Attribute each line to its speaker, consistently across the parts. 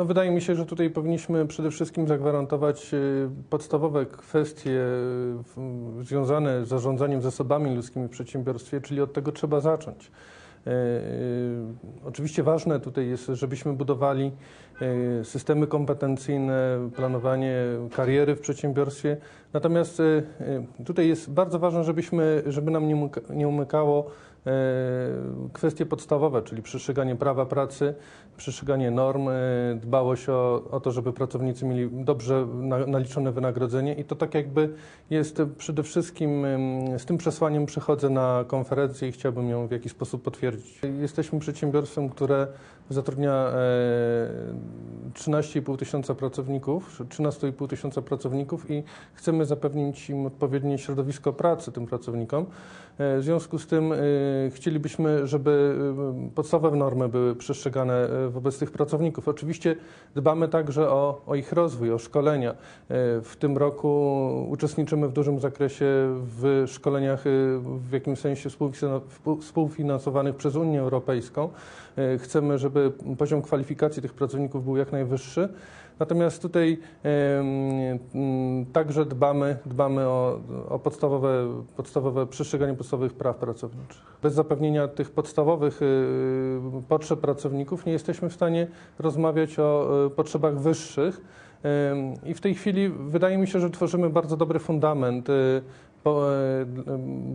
Speaker 1: No, wydaje mi się, że tutaj powinniśmy przede wszystkim zagwarantować y, podstawowe kwestie y, związane z zarządzaniem zasobami ludzkimi w przedsiębiorstwie, czyli od tego trzeba zacząć. Y, Oczywiście ważne tutaj jest, żebyśmy budowali systemy kompetencyjne, planowanie kariery w przedsiębiorstwie. Natomiast tutaj jest bardzo ważne, żebyśmy, żeby nam nie umyka- nie umykało kwestie podstawowe, czyli przestrzeganie prawa pracy, przestrzeganie norm, e, dbałość o, o to, żeby pracownicy mieli dobrze na, naliczone wynagrodzenie i to tak jakby jest przede wszystkim z tym przesłaniem przychodzę na konferencję i chciałbym ją w jakiś sposób potwierdzić. Jesteśmy przedsiębiorstwem, które zatrudnia e, 13,5 tysiąca pracowników, 13,5 tysiąca pracowników i chcemy zapewnić im odpowiednie środowisko pracy tym pracownikom. E, W związku z tym e, chcielibyśmy, żeby e, podstawowe normy były przestrzegane e, wobec tych pracowników. Oczywiście dbamy także o, o ich rozwój, o szkolenia. E, W tym roku uczestniczymy w dużym zakresie w szkoleniach w jakimś sensie współfina- współ- współfinansowanych przez Unię Europejską. Chcemy, żeby poziom kwalifikacji tych pracowników był jak najwyższy. Natomiast tutaj mm, także dbamy, dbamy o, o podstawowe, podstawowe przestrzeganie podstawowych praw pracowniczych. Bez zapewnienia tych podstawowych y, potrzeb pracowników nie jesteśmy w stanie rozmawiać o y, potrzebach wyższych. I w tej chwili wydaje mi się, że tworzymy bardzo dobry fundament, y,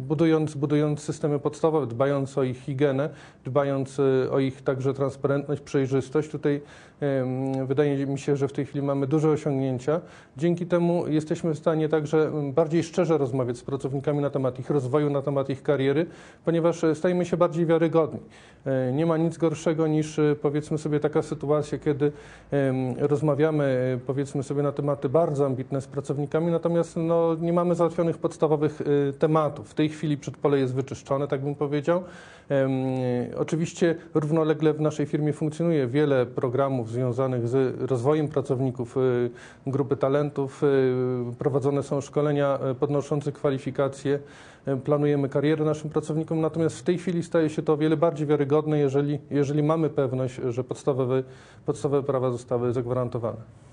Speaker 1: budując, budując systemy podstawowe, dbając o ich higienę, dbając y, o ich także transparentność, przejrzystość. Tutaj wydaje mi się, że w tej chwili mamy duże osiągnięcia. Dzięki temu jesteśmy w stanie także bardziej szczerze rozmawiać z pracownikami na temat ich rozwoju, na temat ich kariery, ponieważ y, stajemy się bardziej wiarygodni. Nie ma nic gorszego niż powiedzmy sobie taka sytuacja, kiedy rozmawiamy powiedzmy sobie na tematy bardzo ambitne z pracownikami, natomiast no, nie mamy załatwionych podstawowych y, tematów. W tej chwili przedpole jest wyczyszczone, tak bym powiedział. Y, Oczywiście równolegle w naszej firmie funkcjonuje wiele programów związanych z rozwojem pracowników, y, grupy talentów. Prowadzone są szkolenia podnoszące kwalifikacje. Planujemy karierę naszym pracownikom, natomiast w tej chwili staje się to o wiele bardziej wiarygodne, jeżeli, jeżeli mamy pewność, że podstawowe, podstawowe prawa zostały zagwarantowane.